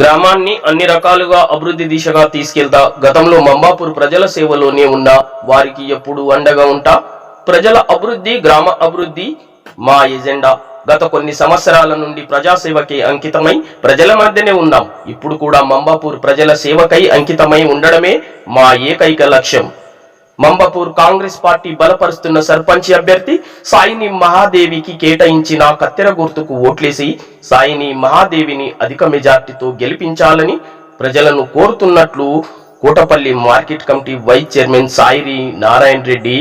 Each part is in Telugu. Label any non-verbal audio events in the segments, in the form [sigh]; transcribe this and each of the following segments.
గ్రామాన్ని అన్ని రకాలుగా అభివృద్ధి దిశగా తీసుకెళ్తా గతంలో మంబాపూర్ ప్రజల సేవలోనే ఉన్న వారికి ఎప్పుడు అండగా ఉంటా. ప్రజల అభివృద్ధి గ్రామ అభివృద్ధి మా ఎజెండా. గత కొన్ని సంవత్సరాల నుండి ప్రజాసేవకి అంకితమై ప్రజల మధ్యనే ఉన్నాం. ఇప్పుడు కూడా మంబాపూర్ ప్రజల సేవకై అంకితమై ఉండడమే మా ఏకైక లక్ష్యం. మంబపూర్ కాంగ్రెస్ పార్టీ బలపరుస్తున్న సర్పంచ్ అభ్యర్థి సాయిని మహాదేవికి కేటాయించిన కత్తెర గుర్తుకు ఓట్లేసి సాయిని మహాదేవిని అధిక మెజార్టీతో గెలిపించాలని ప్రజలను కోరుతున్నట్లు Kotapalli market committee vice chairman Sairi Narayana Reddy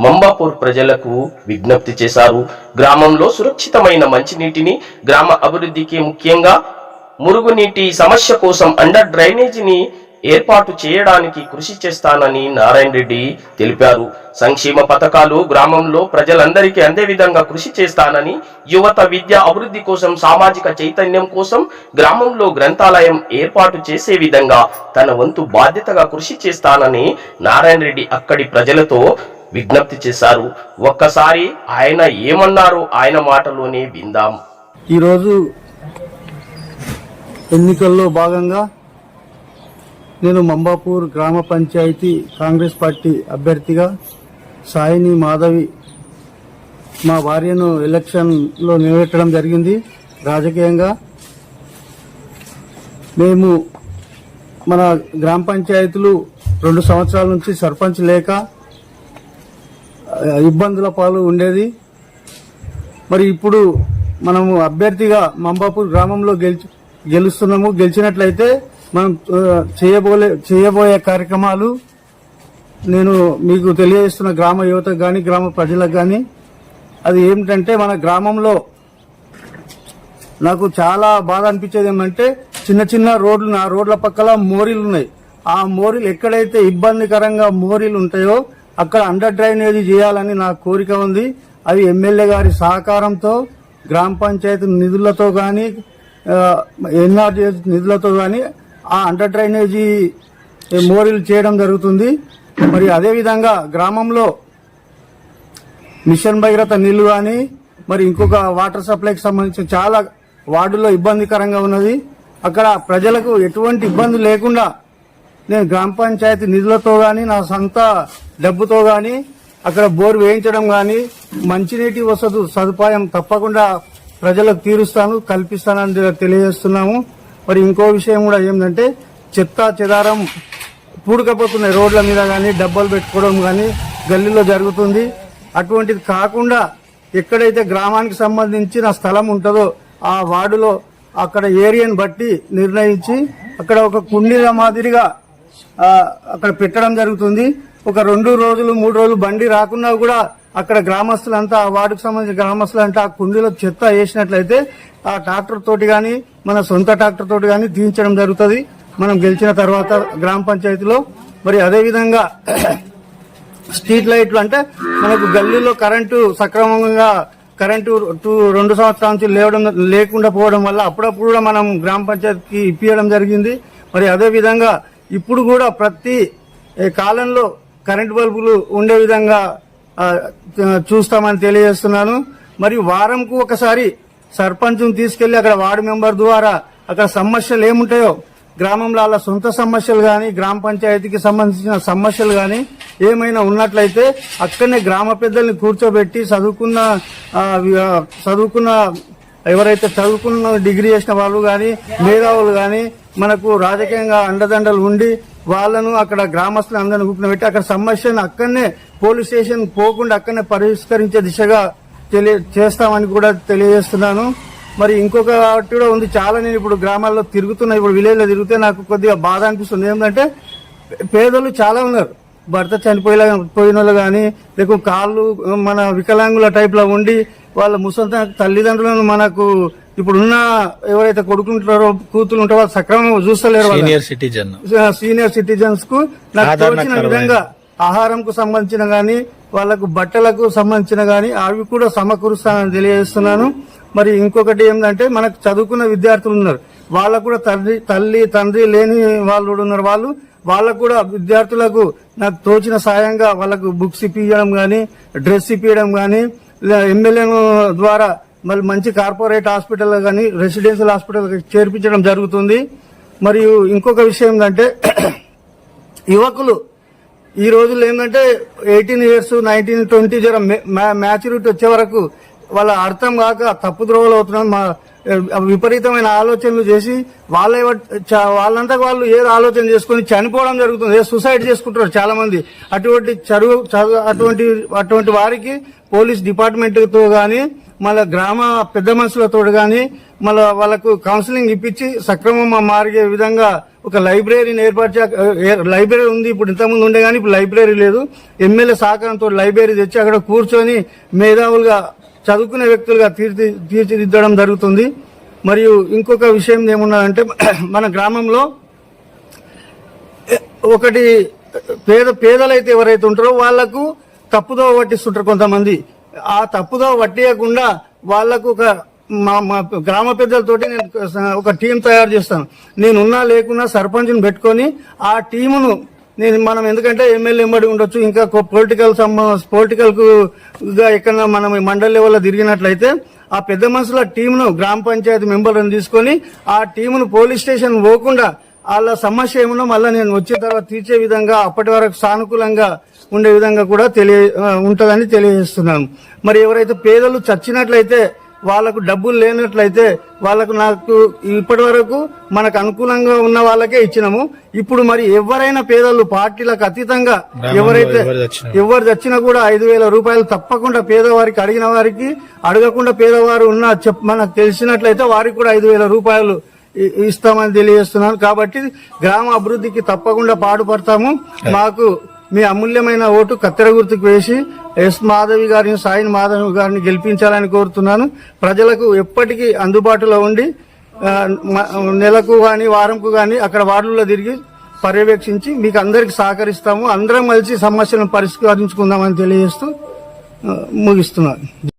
Mambapur ప్రజలకు విజ్ఞప్తి చేశారు. గ్రామంలో సురక్షితమైన మంచినీటిని గ్రామ అభివృద్ధికి ముఖ్యంగా మురుగునీటి సమస్య కోసం అండర్ డ్రైనేజీని ఏర్పాటు చేయడానికి కృషి చేస్తానని నారాయణ రెడ్డి తెలిపారు. సంక్షేమ పథకాలు గ్రామంలో ప్రజలందరికీ అందే విధంగా కృషి చేస్తానని యువత విద్య అభివృద్ధి కోసం సామాజిక చైతన్యం కోసం గ్రామంలో గ్రంథాలయం ఏర్పాటు చేసే విధంగా తన వంతు బాధ్యతగా కృషి చేస్తానని నారాయణ రెడ్డి అక్కడి ప్రజలతో విజ్ఞప్తి చేశారు. ఒక్కసారి ఆయన ఏమన్నారో ఆయన మాటలోనే విందాం. ఈరోజు ఎన్నికల్లో భాగంగా నేను మంబాపూర్ గ్రామ పంచాయతీ కాంగ్రెస్ పార్టీ అభ్యర్థిగా సాయిని మాధవి మా భార్యను ఎలక్షన్లో నిలబెట్టడం జరిగింది. రాజకీయంగా మేము మన గ్రామ పంచాయతీలు రెండు సంవత్సరాల నుంచి సర్పంచ్ లేక ఇబ్బందుల పాలు ఉండేది. మరి ఇప్పుడు మనము అభ్యర్థిగా మంబాపూర్ గ్రామంలో గెలిచి గెలుస్తున్నాము. గెలిచినట్లయితే మనం చేయబోలే చేయబోయే కార్యక్రమాలు నేను మీకు తెలియజేస్తున్న గ్రామ యువతకు కానీ గ్రామ ప్రజలకు కానీ అది ఏమిటంటే మన గ్రామంలో నాకు చాలా బాధ అనిపించేది ఏమంటే చిన్న చిన్న రోడ్లు ఆ రోడ్ల పక్కల మోరీలు ఉన్నాయి. ఆ మోరీలు ఎక్కడైతే ఇబ్బందికరంగా మోరీలు ఉంటాయో అక్కడ అండర్ డ్రైనేజ్ చేయాలని నా కోరిక ఉంది. అది ఎమ్మెల్యే గారి సహకారంతో గ్రామ పంచాయతీ నిధులతో కానీ ఎన్ఆర్జీ నిధులతో కానీ ఆ అండర్ డ్రైనేజీ మోరీలు చేయడం జరుగుతుంది. మరి అదేవిధంగా గ్రామంలో మిషన్ భగీరథ నీళ్ళు కానీ మరి ఇంకొక వాటర్ సప్లైకి సంబంధించి చాలా వార్డులో ఇబ్బందికరంగా ఉన్నది. అక్కడ ప్రజలకు ఎటువంటి ఇబ్బంది లేకుండా నేను గ్రామ పంచాయతీ నిధులతో కానీ నా సొంత డబ్బుతో కానీ అక్కడ బోర్ వేయించడం కానీ మంచినీటి వసతి సదుపాయం తప్పకుండా ప్రజలకు తీరుస్తాను కల్పిస్తానని తెలియజేస్తున్నాము. మరి ఇంకో విషయం కూడా ఏంటంటే చెత్త చెదారం పూడకపోతున్నాయి రోడ్ల మీద కానీ డబ్బాలు పెట్టుకోవడం కానీ గల్లీలో జరుగుతుంది. అటువంటిది కాకుండా ఎక్కడైతే గ్రామానికి సంబంధించిన స్థలం ఉంటుందో ఆ వార్డులో అక్కడ ఏరియాని బట్టి నిర్ణయించి అక్కడ ఒక కుండీల మాదిరిగా అక్కడ పెట్టడం జరుగుతుంది. ఒక రెండు రోజులు మూడు రోజులు బండి రాకున్నా కూడా అక్కడ గ్రామస్తులంతా ఆ వార్డుకు సంబంధించిన గ్రామస్తులంతా ఆ కుండీలో చెత్త వేసినట్లయితే ఆ ట్రాక్టర్ తోటి గాని మన సొంత ట్రాక్టర్ తోటి గాని తీయించడం జరుగుతుంది. మనం గెలిచిన తర్వాత గ్రామ పంచాయతీలో. మరి అదేవిధంగా స్ట్రీట్ లైట్లు అంటే మనకు గల్లీలో కరెంటు సక్రమంగా కరెంటు టూ రెండు సంవత్సరాల నుంచి లేవడం లేకుండా పోవడం వల్ల అప్పుడప్పుడు కూడా మనం గ్రామ పంచాయతీకి ఇప్పించడం జరిగింది. మరి అదే విధంగా ఇప్పుడు కూడా ప్రతి కాలంలో కరెంటు బల్బులు ఉండే విధంగా చూస్తామని తెలియజేస్తున్నాను. మరి వారంకు ఒకసారి సర్పంచ్ను తీసుకెళ్ళి అక్కడ వార్డు మెంబర్ ద్వారా అక్కడ సమస్యలు ఏముంటాయో గ్రామంలో వాళ్ళ సొంత సమస్యలు కానీ గ్రామ పంచాయతీకి సంబంధించిన సమస్యలు కానీ ఏమైనా ఉన్నట్లయితే అక్కడనే గ్రామ పెద్దల్ని కూర్చోబెట్టి చదువుకున్న చదువుకున్న ఎవరైతే చదువుకున్న డిగ్రీ చేసిన వాళ్ళు కానీ మేధావులు కానీ మనకు రాజకీయంగా అండదండలు ఉండి వాళ్ళను అక్కడ గ్రామస్తులు అందరిని కూర్చుని పెట్టి అక్కడ సమస్యను అక్కడనే పోలీస్ స్టేషన్ పోకుండా అక్కడనే పరిష్కరించే దిశగా తెలియ చేస్తామని కూడా తెలియజేస్తున్నాను. మరి ఇంకొక వాటి కూడా ఉంది. చాలా నేను ఇప్పుడు గ్రామాల్లో తిరుగుతున్నా. ఇప్పుడు విలేజ్లో తిరిగితే నాకు కొద్దిగా బాధ అనిపిస్తుంది. ఏంటంటే పేదలు చాలా ఉన్నారు. భర్త చనిపోయేలా పోయిన వాళ్ళు కానీ లేకపోతే కాళ్ళు మన వికలాంగుల టైప్లో ఉండి వాళ్ళ ముసలి తల్లిదండ్రులను మనకు ఇప్పుడున్న ఎవరైతే కొడుకుంటారో కూతురు ఉంటారో వాళ్ళు సక్రమంగా చూస్తలేరు సీనియర్ సిటిజన్ సీనియర్ సిటిజన్స్కు నాకు తోచిన విధంగా ఆహారంకు సంబంధించిన గాని వాళ్ళకు బట్టలకు సంబంధించిన గాని అవి కూడా సమకూరుస్తానని తెలియజేస్తున్నాను. మరి ఇంకొకటి ఏంటంటే మనకు చదువుకున్న విద్యార్థులు ఉన్నారు. వాళ్ళకు కూడా తల్లి తల్లి తండ్రి లేని వాళ్ళు కూడా ఉన్నారు. వాళ్ళు వాళ్ళకు కూడా విద్యార్థులకు నాకు తోచిన సాయంగా వాళ్ళకు బుక్స్ ఇప్పించడం గాని డ్రెస్ ఇప్పించడం గాని ఎమ్మెల్యే ద్వారా మళ్ళీ మంచి కార్పొరేట్ హాస్పిటల్ కానీ రెసిడెన్షియల్ హాస్పిటల్ చేర్పించడం జరుగుతుంది. మరియు ఇంకొక విషయం ఏంటంటే [clears throat] యువకులు ఈ రోజుల్లో ఏంటంటే ఎయిటీన్ ఇయర్స్ నైన్టీన్ ట్వంటీ జర మ్యాచ్యూరిటీ వచ్చే వరకు వాళ్ళ అర్థం కాక తప్పు ద్రోవలు అవుతున్నారు. మా విపరీతమైన ఆలోచనలు చేసి వాళ్ళ వాళ్ళంతా వాళ్ళు ఏదో ఆలోచన చేసుకొని చనిపోవడం జరుగుతుంది. ఏదో చేసుకుంటారు చాలా మంది అటువంటి చదువు చదువు అటువంటి అటువంటి వారికి పోలీస్ డిపార్ట్మెంట్తో కానీ మళ్ళీ గ్రామ పెద్ద మనుషులతో కానీ మళ్ళీ వాళ్ళకు కౌన్సిలింగ్ ఇప్పించి సక్రమంగా మారిగే విధంగా ఒక లైబ్రరీని ఏర్పాటు లైబ్రరీ ఉంది ఇప్పుడు ఇంతకుముందు ఉండే కానీ ఇప్పుడు లైబ్రరీ లేదు. ఎమ్మెల్యే సహకారంతో లైబ్రరీ తెచ్చి అక్కడ కూర్చొని మేధావులుగా చదువుకునే వ్యక్తులుగా తీర్చి తీర్చిదిద్దడం జరుగుతుంది. మరియు ఇంకొక విషయం ఏమున్నదంటే [clears throat] మన గ్రామంలో ఒకటి పేద పేదలైతే ఎవరైతే ఉంటారో వాళ్ళకు తప్పుదో పట్టిస్తుంటారు కొంతమంది. ఆ తప్పుదో పట్టియకుండా వాళ్ళకు ఒక మా మా గ్రామ పెద్దలతోటి నేను ఒక టీం తయారు చేస్తాను. నేను ఉన్నా లేకున్నా సర్పంచ్ని పెట్టుకొని ఆ టీమును నేను మనం ఎందుకంటే ఎమ్మెల్యే ఎంబడి ఉండొచ్చు ఇంకా పొలిటికల్ పొలిటికల్గా ఎక్కడ మనం మండల్ లెవెల్లో తిరిగినట్లయితే ఆ పెద్ద మనుషుల టీంను గ్రామ పంచాయతీ మెంబర్లను తీసుకొని ఆ టీమును పోలీస్ స్టేషన్ పోకుండా వాళ్ళ సమస్య ఏమన్నా మళ్ళీ నేను వచ్చిన తర్వాత తీర్చే విధంగా అప్పటి వరకు సానుకూలంగా ఉండే విధంగా కూడా తెలియ ఉంటదని తెలియజేస్తున్నాను. మరి ఎవరైతే పేదలు చచ్చినట్లయితే వాళ్ళకు డబ్బులు లేనట్లయితే వాళ్ళకు నాకు ఇప్పటి వరకు మనకు అనుకూలంగా ఉన్న వాళ్ళకే ఇచ్చినాము. ఇప్పుడు మరి ఎవరైనా పేదలు పార్టీలకు అతీతంగా ఎవరైతే ఎవరు చచ్చినా కూడా ఐదు వేల రూపాయలు తప్పకుండా పేదవారికి అడిగిన వారికి అడగకుండా పేదవారు ఉన్న చెప్ మనకు తెలిసినట్లయితే వారికి కూడా ఐదు వేల రూపాయలు ఇస్తామని తెలియజేస్తున్నాను. కాబట్టి గ్రామ అభివృద్ధికి తప్పకుండా పాటుపడతాము. మాకు మీ అమూల్యమైన ఓటు కత్తెర గుర్తుకు వేసి ఎస్ మాధవి గారిని సాయిని మాధవి గారిని గెలిపించాలని కోరుతున్నాను. ప్రజలకు ఎప్పటికీ అందుబాటులో ఉండి నెలకు గాని వారంకు గాని అక్కడ వార్డుల్లో తిరిగి పర్యవేక్షించి మీకు అందరికి సహకరిస్తాము. అందరం కలిసి సమస్యలను పరిష్కరించుకుందామని తెలియజేస్తూ ముగిస్తున్నాను.